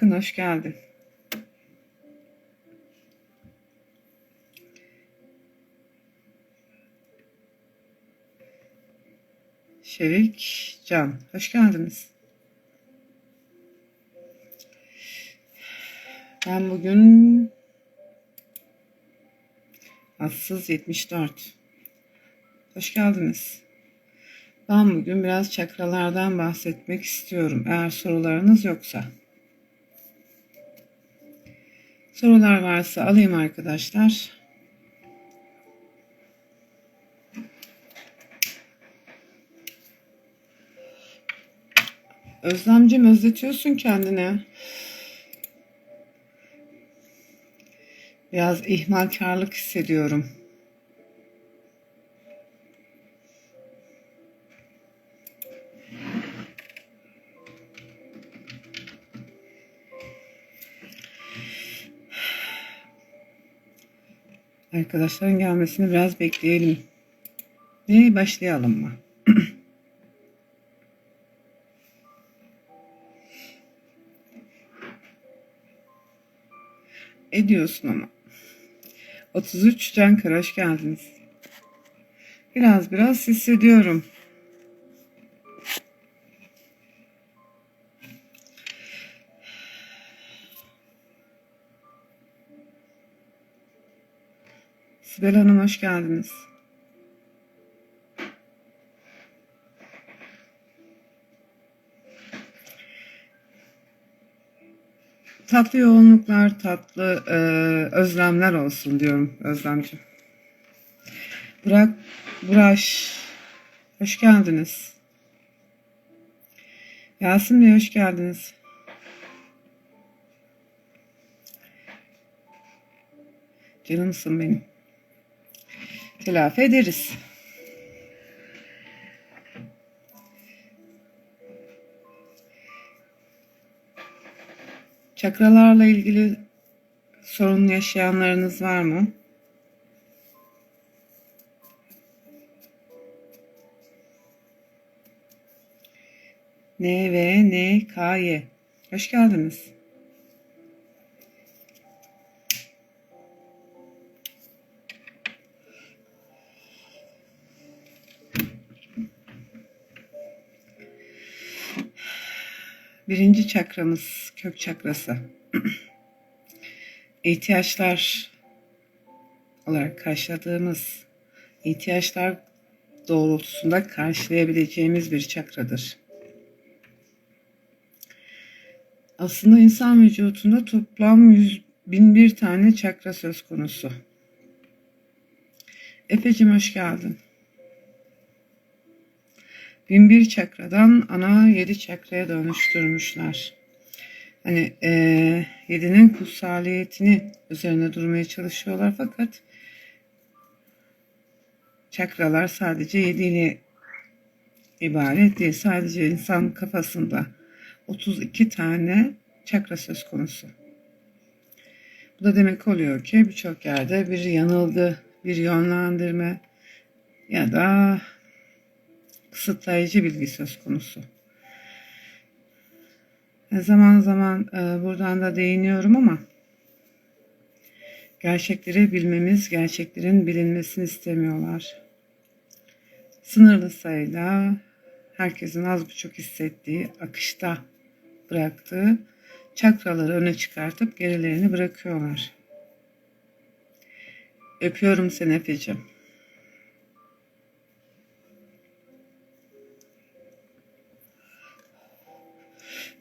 Akın hoş geldin. Şevik Can hoş geldiniz. Ben bugün Atsız 74. Hoş geldiniz. Ben bugün biraz çakralardan bahsetmek istiyorum. Eğer sorularınız yoksa. Sorular varsa alayım arkadaşlar. Özlemcim özletiyorsun kendine. Biraz ihmalkarlık hissediyorum. Arkadaşların gelmesini biraz bekleyelim. Ve başlayalım mı? Ediyorsun ama. 33 Cankar hoş geldiniz. Biraz biraz hissediyorum. Sibel Hanım hoş geldiniz. Tatlı yoğunluklar, tatlı e, özlemler olsun diyorum Özlemciğim. Burak, Buraş, hoş geldiniz. Yasin Bey hoş geldiniz. Canımsın benim. Telafi ederiz. Çakralarla ilgili sorun yaşayanlarınız var mı? N V N K Y. Hoş geldiniz. Birinci çakramız kök çakrası. İhtiyaçlar olarak karşıladığımız ihtiyaçlar doğrultusunda karşılayabileceğimiz bir çakradır. Aslında insan vücudunda toplam 100 bin bir tane çakra söz konusu. Efe'cim hoş geldin. Binbir çakradan ana yedi çakraya dönüştürmüşler. Hani e, yedinin kutsaliyetini üzerine durmaya çalışıyorlar fakat çakralar sadece yediyle ibaret değil. Sadece insan kafasında 32 tane çakra söz konusu. Bu da demek oluyor ki birçok yerde bir yanılgı, bir yönlendirme ya da kısıtlayıcı bilgi söz konusu. E, zaman zaman e, buradan da değiniyorum ama gerçekleri bilmemiz, gerçeklerin bilinmesini istemiyorlar. Sınırlı sayıda herkesin az buçuk hissettiği, akışta bıraktığı çakraları öne çıkartıp gerilerini bırakıyorlar. Öpüyorum seni Efe'cim.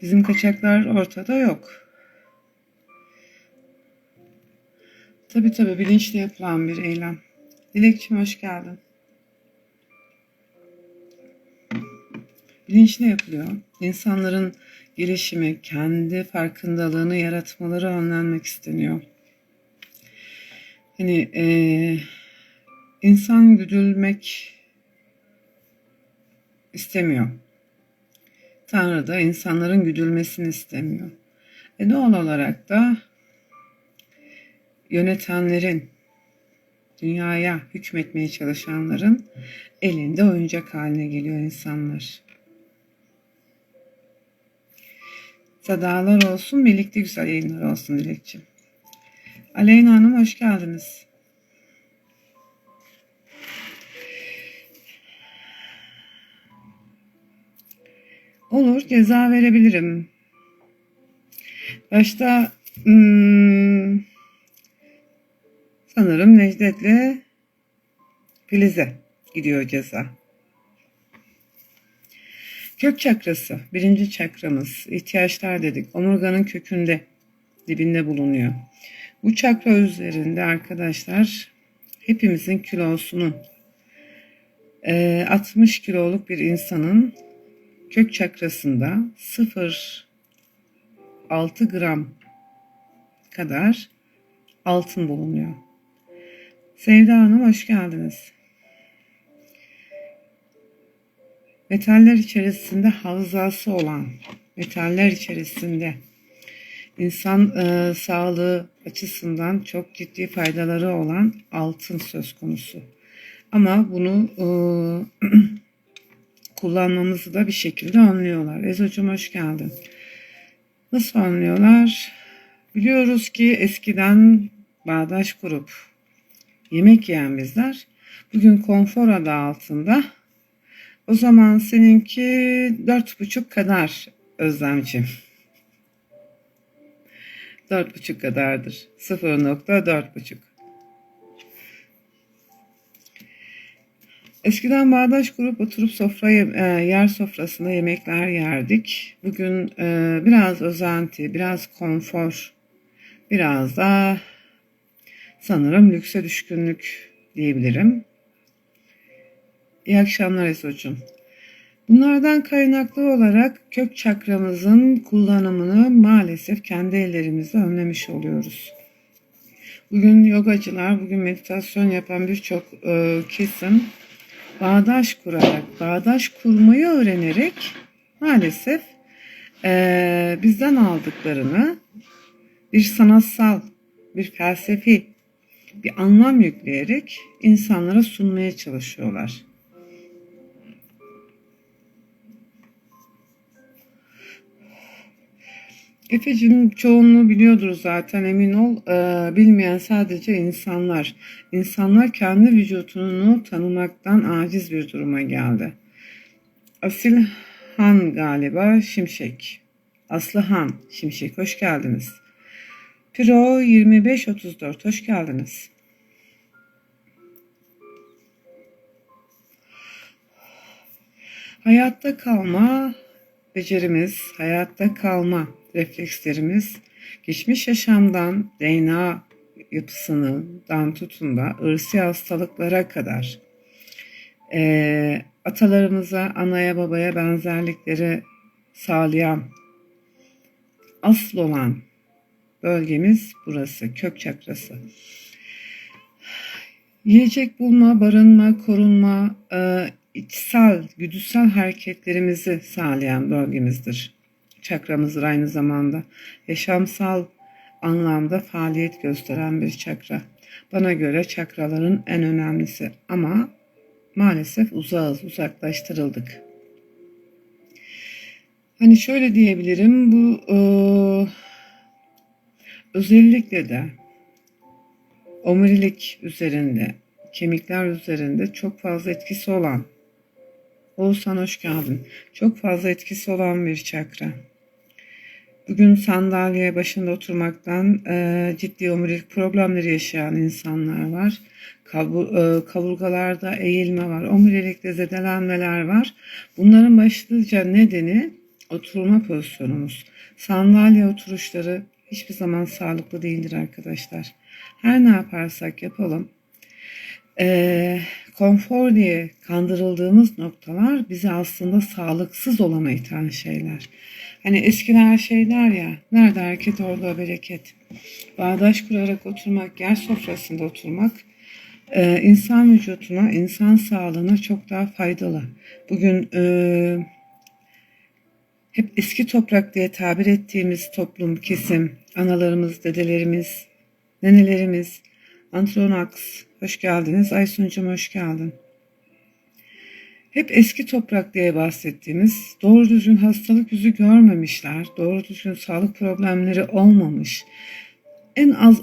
Bizim kaçaklar ortada yok. Tabi tabi bilinçli yapılan bir eylem. Dilekçim hoş geldin. Bilinçli yapılıyor. İnsanların gelişimi, kendi farkındalığını yaratmaları önlenmek isteniyor. Hani e, insan güdülmek istemiyor. Tanrı da insanların güdülmesini istemiyor. E doğal olarak da yönetenlerin, dünyaya hükmetmeye çalışanların elinde oyuncak haline geliyor insanlar. Sadalar olsun, birlikte güzel yayınlar olsun Dilekçim. Aleyna Hanım hoş geldiniz. Olur, ceza verebilirim. Başta hmm, sanırım Necdet'le Filiz'e gidiyor ceza. Kök çakrası, birinci çakramız, ihtiyaçlar dedik. Omurganın kökünde, dibinde bulunuyor. Bu çakra üzerinde arkadaşlar hepimizin kilosunun 60 kiloluk bir insanın kök çakrasında 0,6 gram kadar altın bulunuyor. Sevda Hanım hoş geldiniz. Metaller içerisinde havzası olan, metaller içerisinde insan e, sağlığı açısından çok ciddi faydaları olan altın söz konusu. Ama bunu e, kullanmamızı da bir şekilde anlıyorlar. Ezo'cum hoş geldin. Nasıl anlıyorlar? Biliyoruz ki eskiden bağdaş kurup yemek yiyen bizler bugün konfor adı altında o zaman seninki dört buçuk kadar Özlemciğim. Dört buçuk kadardır. Sıfır nokta dört buçuk. Eskiden bağdaş kurup oturup sofraya, e, yer sofrasında yemekler yerdik. Bugün e, biraz özenti, biraz konfor, biraz da sanırım lükse düşkünlük diyebilirim. İyi akşamlar Eso'cum. Bunlardan kaynaklı olarak kök çakramızın kullanımını maalesef kendi ellerimizle önlemiş oluyoruz. Bugün yogacılar, bugün meditasyon yapan birçok e, kesim bağdaş kurarak, bağdaş kurmayı öğrenerek maalesef e, bizden aldıklarını bir sanatsal, bir felsefi bir anlam yükleyerek insanlara sunmaya çalışıyorlar. Efe'cim çoğunluğu biliyordur zaten emin ol. Ee, bilmeyen sadece insanlar. İnsanlar kendi vücudunu tanımaktan aciz bir duruma geldi. Asil Han galiba Şimşek. Aslı Han Şimşek hoş geldiniz. Piro 2534 hoş geldiniz. Hayatta kalma becerimiz, hayatta kalma reflekslerimiz geçmiş yaşamdan DNA yapısından tutun da ırsi hastalıklara kadar e, atalarımıza, anaya babaya benzerlikleri sağlayan asıl olan bölgemiz burası, kök çakrası. Yiyecek bulma, barınma, korunma, e, içsel, güdüsel hareketlerimizi sağlayan bölgemizdir çakramızdır aynı zamanda. Yaşamsal anlamda faaliyet gösteren bir çakra. Bana göre çakraların en önemlisi ama maalesef uzağız, uzaklaştırıldık. Hani şöyle diyebilirim bu e, özellikle de omurilik üzerinde, kemikler üzerinde çok fazla etkisi olan Oğuzhan hoş geldin. Çok fazla etkisi olan bir çakra. Bugün sandalye başında oturmaktan e, ciddi omurilik problemleri yaşayan insanlar var. Kabur, e, kaburgalarda eğilme var. Omurilikte zedelenmeler var. Bunların başlıca nedeni oturma pozisyonumuz. Sandalye oturuşları hiçbir zaman sağlıklı değildir arkadaşlar. Her ne yaparsak yapalım e, konfor diye kandırıldığımız noktalar bizi aslında sağlıksız olana iten şeyler. Hani eskiler şeyler ya, nerede hareket orada bereket. Bağdaş kurarak oturmak, yer sofrasında oturmak e, insan vücuduna, insan sağlığına çok daha faydalı. Bugün e, hep eski toprak diye tabir ettiğimiz toplum, kesim, analarımız, dedelerimiz, nenelerimiz, Antronax, hoş geldiniz. Aysun'cum hoş geldin. hep eski toprak diye bahsettiğimiz doğru düzgün hastalık yüzü görmemişler, doğru düzgün sağlık problemleri olmamış, en az